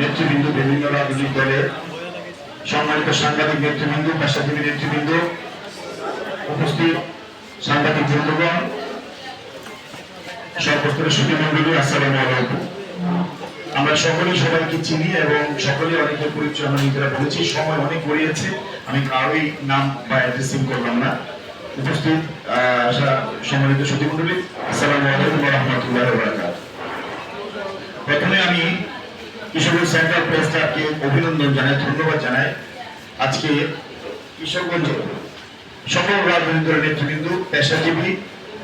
নেতৃবৃন্দ বিভিন্ন রাজনৈতিক দলের সম্মানিত সাংবাদিক নেতৃবৃন্দ, পেশাজীবী নেতৃবৃন্দ উপস্থিত সাংবাদিক বন্ধুগণ সর্বস্তরের সুখী মন্ডলী, আসসালামু আলাইকুম। আমরা সকলেই সবাইকে চিনি এবং সকলেই অনেকের পরিচয় আমরা নিজেরা বলেছি। সময় অনেক গড়িয়েছে, আমি কারোই নাম বা অ্যাড্রেসিং করলাম না। উপস্থিত সম্মানিত সুধী মন্ডলী, আসসালামু আলাইকুম রহমতুল্লাহ প্রথমে আমি কিশোরগঞ্জ সেন্ট্রাল প্রেস ক্লাবকে অভিনন্দন জানাই, ধন্যবাদ জানাই। আজকে কিশোরগঞ্জ সকল রাজনৈতিক দলের নেতৃবৃন্দ, পেশাজীবী,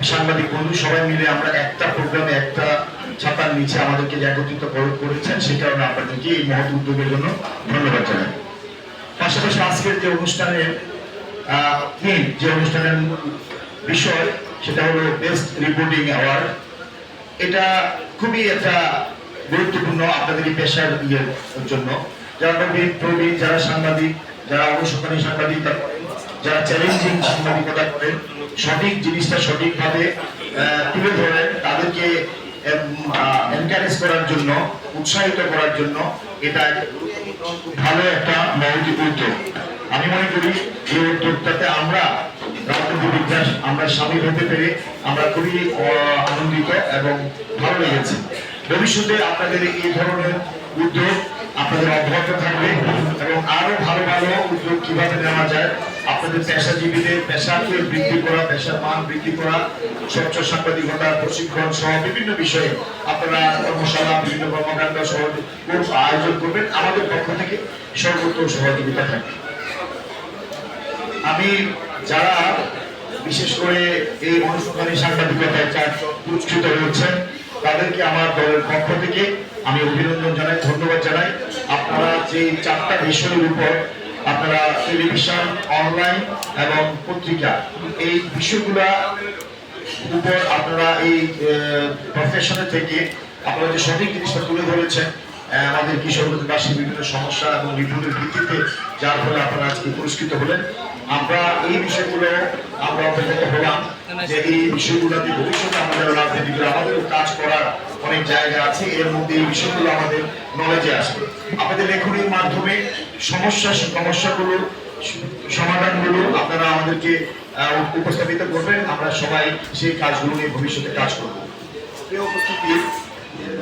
সাংবাদিক বন্ধু, সবাই মিলে আমরা একটা প্রোগ্রামে একটা ছাতার নিচে আমাদেরকে একত্রিত করে- করেছেন সে কারণে আপনাদেরকে এই মহৎ উদ্যোগের জন্য ধন্যবাদ জানাই। পাশাপাশি আজকের যে অনুষ্ঠানের যে অনুষ্ঠানের বিষয়, সেটা হলো বেস্ট রিপোর্টিং অ্যাওয়ার্ড এটা খুবই একটা গুরুত্বপূর্ণ আপনাদের পেশার ইয়ের জন্য। যারা নবীন, প্রবীণ, যারা সাংবাদিক, যারা অনুসন্ধানী সাংবাদিকতা করেন যারা চ্যালেঞ্জিং সাংবাদিকতা করেন, সঠিক জিনিসটা সঠিকভাবে তুলে ধরেন, তাদেরকে এনকারেজ করার জন্য, উৎসাহিত করার জন্য এটা ভালো একটা মৌলিক উদ্যোগ। আমি মনে করি এই উদ্যোগটাতে আমরা আমরা সামিল হতে পেরে আমরা খুবই আনন্দিত এবং ভালো লেগেছে। ভবিষ্যতে আপনাদের এই ধরনের উদ্যোগ আপনাদের অব্যাহত থাকবে এবং আরও ভালো ভালো উদ্যোগ কীভাবে নেওয়া যায়, আপনাদের পেশাজীবীদের, পেশাকে বৃদ্ধি করা, পেশার মান বৃদ্ধি করা, স্বচ্ছ সাংবাদিকতা, প্রশিক্ষণ সহ বিভিন্ন বিষয়ে আপনারা কর্মশালা, বিভিন্ন কর্মকাণ্ড সহ আয়োজন করবেন। আমাদের পক্ষ থেকে সর্বোত্তম সহযোগিতা থাকবে। আমি যারা বিশেষ করে এই অনুসন্ধানী সাংবাদিকতায় চারজন পুরস্কৃত হয়েছেন তাদেরকে আমার দলের পক্ষ থেকে আমি অভিনন্দন জানাই, ধন্যবাদ জানাই। আপনারা যে চারটা বিষয়ের উপর আপনারা টেলিভিশন, অনলাইন এবং পত্রিকা, এই বিষয়গুলা উপর আপনারা এই প্রফেশনে থেকে আপনারা যে সঠিক জিনিসটা তুলে ধরেছেন আমাদের কিশোরগঞ্জবাসী বিভিন্ন সমস্যা এবং রিভিউর ভিত্তিতে, যার ফলে আপনারা আজকে পুরস্কৃত হলেন। আমরা এই বিষয়গুলো আমরা অবগত হলাম। যে এই বিষয়গুলোতে ভবিষ্যতে আমাদের রাজনীতিগুলো আমাদেরও কাজ করার অনেক জায়গা আছে এর মধ্যে এই বিষয়গুলো আমাদের নলেজে আসবে। আপনাদের লেখনীর মাধ্যমে সমস্যা সমস্যাগুলো সমাধানগুলো আপনারা আমাদেরকে উপস্থাপিত করবেন। আমরা সবাই সেই কাজগুলো নিয়ে ভবিষ্যতে কাজ করব। প্রিয় উপস্থিতি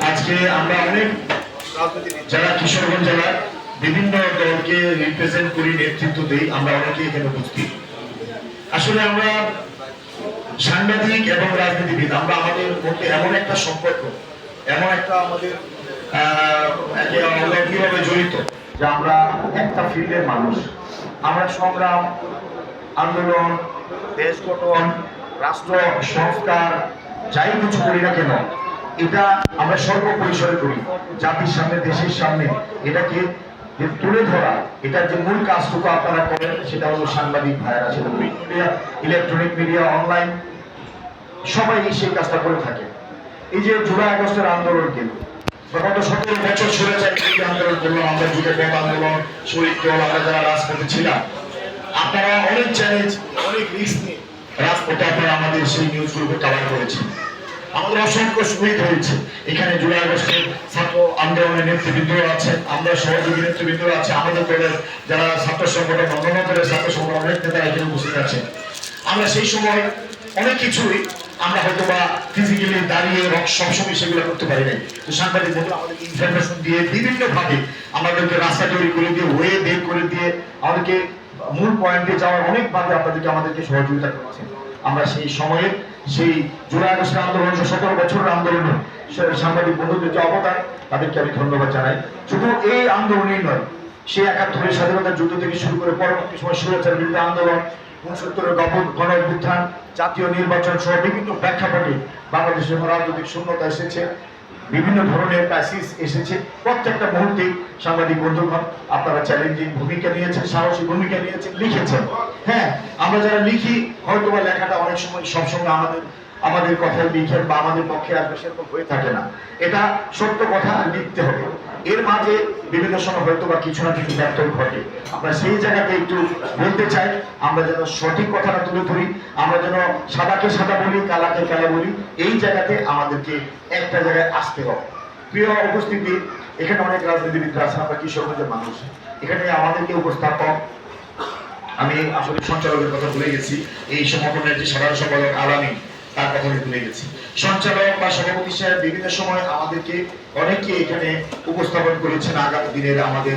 আজকে আমরা অনেক যারা কিশোরগঞ্জ জেলার বিভিন্ন দলকে রিপ্রেজেন্ট করি নেতৃত্ব দিই আমরা অনেকে এখানে উপস্থিত। আসলে আমরা সাংবাদিক এবং রাজনীতিবিদ, আমরা আমাদের মধ্যে এমন একটা সম্পর্ক, এমন একটা আমাদের কীভাবে জড়িত, যে আমরা একটা ফিল্ডের মানুষ। আমরা সংগ্রাম, আন্দোলন, দেশ গঠন, রাষ্ট্র, সংস্কার, যাই কিছু করি না কেন, এটা আমরা সর্বপরিসরে করি। জাতির সামনে, দেশের সামনে এটাকে তুলে ধরা, এটার যে মূল কাজটুকু আপনারা করেন, সেটা হলো সাংবাদিক ভাইয়েরা, সেটা ইলেকট্রনিক মিডিয়া অনলাইন সবাই সেই কাজটা করে থাকে। এই যে জুলাই আগস্টের আন্দোলন কিন্তু আন্দোলন যারা অনেক চ্যালেঞ্জ আমাদের অসংখ্য হয়েছে। এখানে জুলাই আগস্টের ছাত্র আন্দোলনের নেতৃবৃন্দ আছে, আমরা সহযোগী নেতৃবৃন্দ আছে, আমাদের দলের যারা ছাত্র সংগঠন, অন্যান্য দলের ছাত্র সংগঠন অনেক নেতারা এখানে উপস্থিত আছেন। আমরা সেই সময় অনেক কিছুই আমরা হয়তো বা ফিজিক্যালি দাঁড়িয়ে রক- সবসময় সেগুলো করতে পারি নাই। তো সাংবাদিক বন্ধু, আমাদেরকে ইনফরমেশন দিয়ে বিভিন্ন ভাবে আমাদেরকে রাস্তা তৈরি করে দিয়ে ওয়ে বের করে দিয়ে আমাদেরকে মূল পয়েন্টে যাওয়ার অনেক ভাবে আপনাদেরকে আমাদেরকে সহযোগিতা করেছেন আমরা সেই সময়ে সেই জুলাই আগস্টের আন্দোলন সতেরো বছরের আন্দোলনে সাংবাদিক বন্ধুদের যে অবদান, তাদেরকে আমি ধন্যবাদ জানাই। শুধু এই আন্দোলনই নয়, সেই একাত্তরের স্বাধীনতা যুদ্ধ থেকে শুরু করে পরবর্তী সময় সুরেচার বিরুদ্ধে আন্দোলন উনসত্তরের গণ অভ্যুত্থান জাতীয় নির্বাচন সহ বিভিন্ন প্রেক্ষাপটে বাংলাদেশের রাজনৈতিক শূন্যতা এসেছে। বিভিন্ন ধরনের প্যাসিস এসেছে। প্রত্যেকটা মুহূর্তে সাংবাদিক বন্ধুগণ, আপনারা চ্যালেঞ্জিং ভূমিকা নিয়েছেন, সাহসী ভূমিকা নিয়েছেন, লিখেছেন। হ্যাঁ আমরা যারা লিখি হয়তো বা লেখাটা অনেক সময় সবসময় আমাদের আমাদের কথায় লিখেন বা আমাদের পক্ষে আসবে সেরকম হয়ে থাকে না। এটা সত্য কথা লিখতে হবে। এর মাঝে বিভিন্ন সময় হয়তো বা কিছু না কিছু ব্যর্থ ঘটে। আমরা সেই জায়গাতে একটু বলতে চাই, আমরা যেন সঠিক কথাটা তুলে ধরি, আমরা যেন সাদাকে সাদা বলি, কালাকে কালা বলি, এই জায়গাতে আমাদেরকে একটা জায়গায় আসতে হবে। প্রিয় উপস্থিতি, এখানে অনেক রাজনীতিবিদরা আছেন আমরা কিশোরগঞ্জের মানুষ। এখানে আমাদেরকে উপস্থাপক, আমি আসলে সঞ্চালকের কথা ভুলে গেছি, এই সংগঠনের যে সাধারণ সম্পাদক আলামী কথা আমি ভুলে গেছি সঞ্চালক বা সভাপতি সাহেব বিভিন্ন সময় আমাদেরকে অনেকে এখানে উপস্থাপন করেছেন আগামী দিনের আমাদের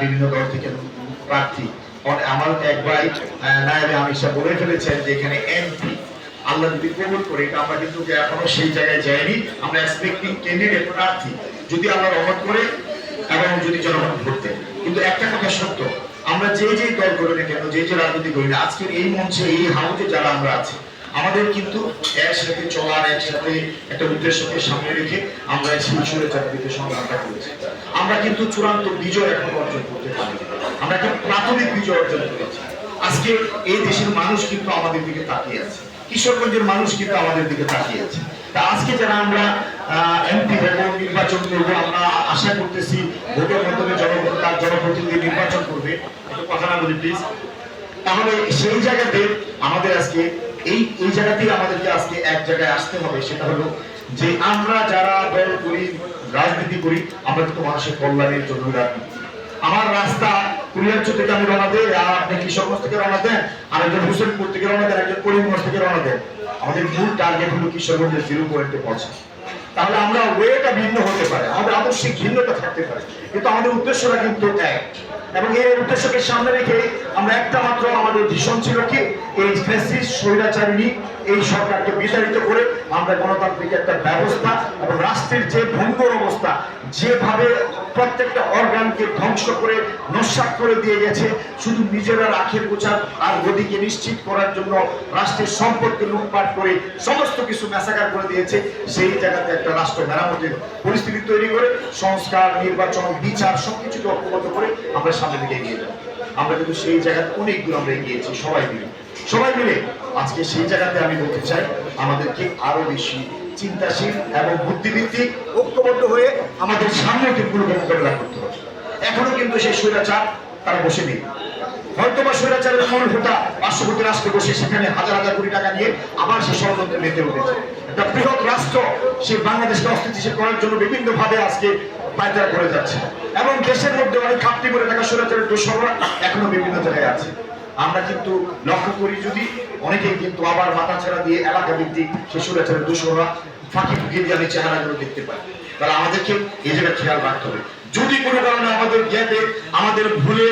বিভিন্ন দল থেকে প্রার্থী। আমার এক ভাই নায়েবে বলে ফেলেছেন যে এখানে এমপি, আল্লাহ যদি কবুল করে আমরা কিন্তু এখনও সেই জায়গায় যাইনি, আমরা এক্সপেক্টিং ক্যান্ডিডেট প্রার্থী। যদি আল্লাহ রহমত করে এবং যদি জনগণ ভোট। কিন্তু একটা কথা সত্য, আমরা যে যে দল করি না কেন, যে যে রাজনীতি করি না, আজকের এই মঞ্চে, এই হাউজে যারা আমরা আছি আমাদের কিন্তু একসাথে চলার, একসাথে একটা উদ্দেশ্যকে সামনে রেখে আমরা শিশুরে চাকরিতে সংগ্রামটা করেছি। আমরা কিন্তু চূড়ান্ত বিজয় এখন অর্জন করতে পারি আমরা কিন্তু প্রাথমিক বিজয় অর্জন করেছি। আজকে এই দেশের মানুষ কিন্তু আমাদের দিকে তাকিয়ে আছে। কিশোরগঞ্জের মানুষ কিন্তু আমাদের দিকে তাকিয়ে আছে। তা আজকে যারা আমরা এমপি হব নির্বাচন করব, আমরা আশা করতেছি ভোটের মাধ্যমে জনগণ তার জনপ্রতিনিধি নির্বাচন করবে। একটু কথা না বলি প্লিজ তাহলে সেই জায়গাতে আমাদের আজকে এই এই জায়গাতেই আমাদেরকে আজকে এক জায়গায় আসতে হবে, সেটা হলো যে আমরা যারা দল করি, রাজনীতি করি, আমরা কিন্তু মানুষের কল্যাণের জন্য রাজনীতি আমার রাস্তা কুলিয়ারচর থেকে আমি রওনা দেই? আর আপনি কিশোরগঞ্জ থেকে রওনা দেন? আর একজন হুসেনপুর থেকে রওনা দেন? একজন করিমগঞ্জ থেকে রওনা দেন? আমাদের মূল টার্গেট হলো কিশোরগঞ্জের জিরো পয়েন্টে পৌঁছা তাহলে আমরা ওয়েটা ভিন্ন হতে পারে, আমাদের আদর্শিক ভিন্নতা থাকতে পারে। কিন্তু আমাদের উদ্দেশ্যটা কিন্তু এক। এবং এই উদ্দেশ্যকে সামনে রেখে আমরা একটা মাত্র আমাদের ভীষণ ছিল কি, এই ফেসিস স্বৈরাচারিণী, এই সরকারকে বিতাড়িত করে আমরা গণতান্ত্রিক একটা ব্যবস্থা এবং রাষ্ট্রের যে ভঙ্গুর অবস্থা যেভাবে প্রত্যেকটা অর্গানকে ধ্বংস করে নস্বাত করে দিয়ে গেছে, শুধু নিজেরা রাখের গোছার আর গদিকে নিশ্চিত করার জন্য রাষ্ট্রের সম্পদকে লুটপাট করে সমস্ত কিছু ম্যাসাকার করে দিয়েছে, সেই জায়গাতে একটা রাষ্ট্র মেরামতের পরিস্থিতি তৈরি করে, সংস্কার, নির্বাচন, বিচার সবকিছুকে ঐক্যবদ্ধ করে আমরা সামনে দিকে এগিয়ে যাব। আমরা কিন্তু সেই জায়গাতে অনেক দূর আমরা এগিয়েছি, সবাই মিলে। সবাই মিলে আজকে সেই জায়গাতে আমি বলতে চাই, আমাদেরকে আরও বেশি চিন্তাশীল এবং বুদ্ধিভিত্তিক ঐক্যবদ্ধ হয়ে আমাদের সামনে কিন্তু মোকাবেলা করতে হবে। এখনও কিন্তু সেই স্বৈরাচার তারা বসে নেই হয়তো বা স্বৈরাচারের মূল হোতা পার্শ্ববর্তী রাষ্ট্রে বসে সেখানে হাজার হাজার কোটি টাকা নিয়ে আবার সে ষড়যন্ত্রে মেতে উঠেছে। একটা বৃহৎ রাষ্ট্র সে বাংলাদেশকে অস্থিতিশীল করার জন্য বিভিন্ন ভাবে আজকে পায়তারা করে যাচ্ছে। এবং দেশের মধ্যে অনেক খাপটি করে থাকা স্বৈরাচারের দোষররা এখনও বিভিন্ন জায়গায় আছে। আমরা কিন্তু লক্ষ্য করি যদি অনেকেই কিন্তু আবার মাথা ছেড়া দিয়ে এলাকা ভিত্তিক সে স্বৈরাচারের দোষররা ফাঁকি ফুঁকি দিয়ে আমি চেহারাগুলো দেখতে পাই। তাহলে আমাদেরকে এই জায়গায় খেয়াল রাখতে হবে। যদি কোনো কারণে আমাদের গ্যাপে, আমাদের ভুলে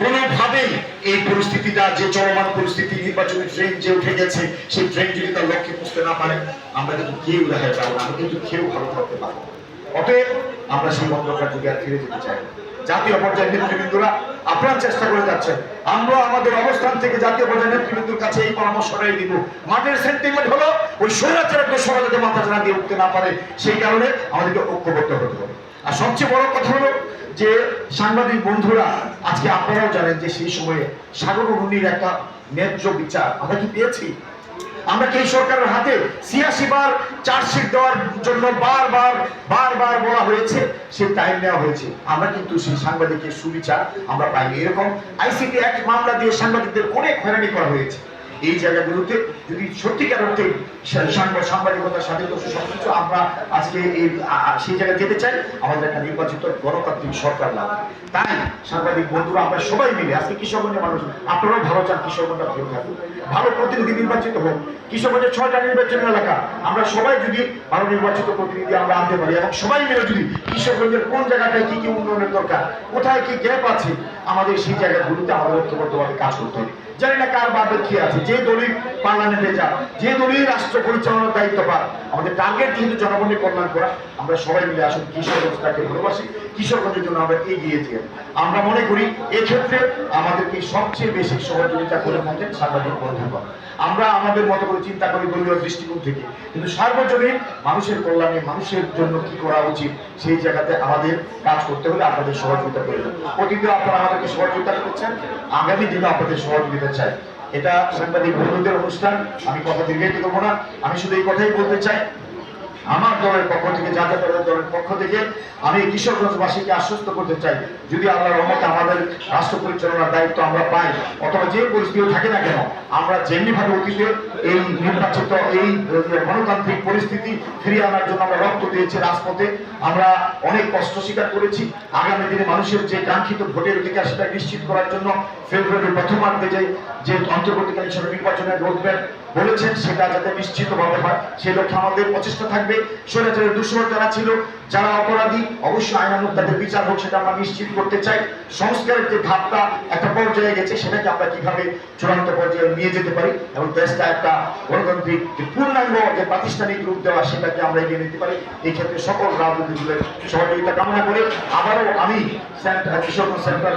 কোনোভাবেই এই পরিস্থিতিটা, যে চলমান পরিস্থিতি, নির্বাচনী ট্রেন যে উঠে গেছে, সেই ট্রেন যদি তার লক্ষ্যে পৌঁছতে না পারে, আমরা কিন্তু কেউ রেহাই পাবো না। কিন্তু কেউ ভালো থাকতে পারব। অতএব আমরা সেই অন্ধকার যুগে আর ফিরে যেতে চাই জাতীয় পর্যায়ের নেতৃবৃন্দরা আপনারা চেষ্টা করে যাচ্ছেন। আমরা আমাদের অবস্থান থেকে জাতীয় পর্যায়ের নেতৃবৃন্দুর কাছে এই পরামর্শটাই দিব। মাঠের সেন্টিমেন্ট হলো ওই স্বৈরাচারের দোষরা যাতে মাথা চাড়া দিয়ে উঠতে না পারে, সেই কারণে আমাদেরকে ঐক্যবদ্ধ হতে হবে। আর সবচেয়ে বড় কথা হলো যে সাংবাদিক বন্ধুরা, আজকে আপনারাও জানেন যে সেই সময়ে সাগর ঘূর্ণির একটা ন্যায্য বিচার আমরা কি পেয়েছি? আমরা কি সরকারের হাতে ছিয়াশি বার চার্জশিট দেওয়ার জন্য বারবার বারবার বলা হয়েছে? সে টাইম নেওয়া হয়েছে। আমরা কিন্তু সেই সাংবাদিকের সুবিচার আমরা পাইনি। এরকম আইসিটি অ্যাক্ট মামলা দিয়ে সাংবাদিকদের অনেক হয়রানি করা হয়েছে। এই জায়গাগুলোতে যদি সত্যিকার অর্থে সা- সাংবা- সাংবাদিকতার স্বাধীনতা সবকিছু আমরা আজকে এই সেই জায়গায় যেতে চাই, আমাদের একটা নির্বাচিত গণতান্ত্রিক সরকার লাগবে। তাই সাংবাদিক বন্ধুরা, আমরা সবাই মিলে, আজকে কিশোরগঞ্জের মানুষ, আপনারাও ভালো চান কিশোরগঞ্জটা ভালো থাকুক ভালো প্রতিনিধি নির্বাচিত হোক কিশোরগঞ্জের ছয়টা নির্বাচনী এলাকা, আমরা সবাই যদি ভালো নির্বাচিত প্রতিনিধি আমরা আনতে পারি, এবং সবাই মিলে যদি কিশোরগঞ্জের কোন জায়গাটায় কি কি উন্নয়নের দরকার, কোথায় কি গ্যাপ আছে, আমাদের সেই জায়গাগুলোতে আমাদের ঐক্যবদ্ধভাবে কাজ করতে হবে। জানি না কার বাদে কি আছে, যে দলই পার্লামেন্টে যা যে দলই রাষ্ট্র পরিচালনার দায়িত্ব পাক আমাদের টার্গেট কিন্তু জনগণের কল্যাণ করা, আমরা সবাই মিলে আসুন কিশোরগঞ্জটাকে ভালোবাসি, কিশোরগঞ্জের জন্য আমরা এগিয়ে যাই। আমরা মনে করি, এক্ষেত্রে আমাদেরকে সবচেয়ে বেশি সহযোগিতা করে থাকেন সাংবাদিক বন্ধুগণ আমরা আমাদের মতো করে চিন্তা করি দলীয় দৃষ্টিকোণ থেকে, কিন্তু সার্বজনীন মানুষের কল্যাণে মানুষের জন্য কি করা উচিত, সেই জায়গাতে আমাদের কাজ করতে হলে আপনাদের সহযোগিতা প্রয়োজন। অতীতে আপনারা আমাদেরকে সহযোগিতা করছেন, আগামী দিনে আপনাদের সহযোগিতা চাই। এটা সাংবাদিক বন্ধুদের অনুষ্ঠান। আমি কথা দীর্ঘায়িত করব না। আমি শুধু এই কথাই বলতে চাই। আমার দলের পক্ষ থেকে, জাতীয় দলের দলের পক্ষ থেকে আমি কিশোরগঞ্জবাসীকে আশ্বস্ত করতে চাই যদি আল্লাহ রহমতে আমাদের রাষ্ট্র পরিচালনার দায়িত্ব আমরা পাই, অথবা যে পরিস্থিতি থাকে না কেন, আমরা যেমনি ভাবে অতীতে এই নির্বাচিত, এই গণতান্ত্রিক পরিস্থিতি ফিরিয়ে আনার জন্য আমরা রক্ত দিয়েছি রাজপথে, আমরা অনেক কষ্ট স্বীকার করেছি। আগামী দিনে মানুষের যে কাঙ্ক্ষিত ভোটের অধিকার সেটা নিশ্চিত করার জন্য ফেব্রুয়ারির প্রথমার্ধে যে যে অন্তর্বর্তীকালীন সরকার নির্বাচনের রোডম্যাপ বলেছেন, সেটা যাতে নিশ্চিতভাবে হয়। সেই লক্ষ্যে আমাদের প্রচেষ্টা থাকবে। স্বৈরাচারের দুঃসর যারা ছিল, যারা অপরাধী, অবশ্যই আইনানুক তাদের বিচার হোক, সেটা আমরা নিশ্চিত করতে চাই। সংস্কারের যে ধাপটা একটা পর্যায়ে গেছে, সেটাকে আমরা কীভাবে চূড়ান্ত পর্যায়ে নিয়ে যেতে পারি এবং দেশটা একটা গণতান্ত্রিক যে পূর্ণাঙ্গ যে প্রাতিষ্ঠানিক রূপ দেওয়া, সেটাকে আমরা এগিয়ে নিতে পারি। এই ক্ষেত্রে সকল রাজনৈতিক দলের সহযোগিতা কামনা করে আবারও আমি সেন্ট্রাল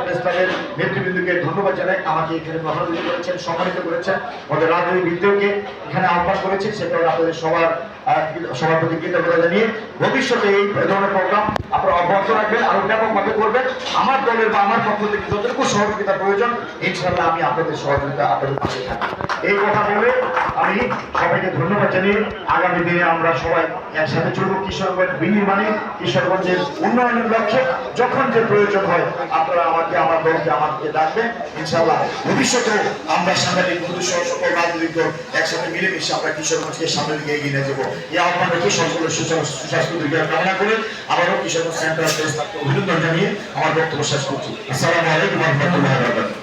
নেতৃবৃন্দকে ধন্যবাদ জানাই। আমাকে এখানে সহযোগিতা করেছেন, সম্মানিত করেছেন। আমাদের রাজনৈতিকদেরকে এখানে আহ্বান করেছেন, সেটা আপনাদের সবার সবার প্রতি কৃতজ্ঞতা জানিয়ে ভবিষ্যতে এই ধরনের প্রোগ্রাম আপনারা অব্যাহত রাখবেন আরও ব্যাপকভাবে করবেন। আমার দলের বা আমার পক্ষ থেকে যতটুকু সহযোগিতা প্রয়োজন ইনশাল্লাহ আমি আপনাদের সহযোগিতা আপনাদের পাশে থাকি এই কথা বলে আমি সবাইকে ধন্যবাদ জানিয়ে আগামী দিনে আমরা সবাই একসাথে চলবো কিশোরগঞ্জ বিনির্মাণে কিশোরগঞ্জের উন্নয়নের লক্ষ্যে। যখন যে প্রয়োজন হয়, আপনারা আমাকে, আমার দলকে আমাকে ডাকবেন। ইনশাল্লাহ ভবিষ্যতে আমরা সাংবাদিক বন্ধু সহ সকল রাজনৈতিক দল একসাথে মিলেমিশে আমরা কিশোরগঞ্জকে সামনের দিকে এগিয়ে নিয়ে যাব। এই আহ্বান রেখে সকলের সুস্বাস্থ্য দীর্ঘায়ু কামনা করে আবারও কিশোরগঞ্জ সেন্ট্রাল অভিনন্দন জানিয়ে আমার বক্তব্য শেষ করছি। আসসালামু আলাইকুম রহমতুল্লাহ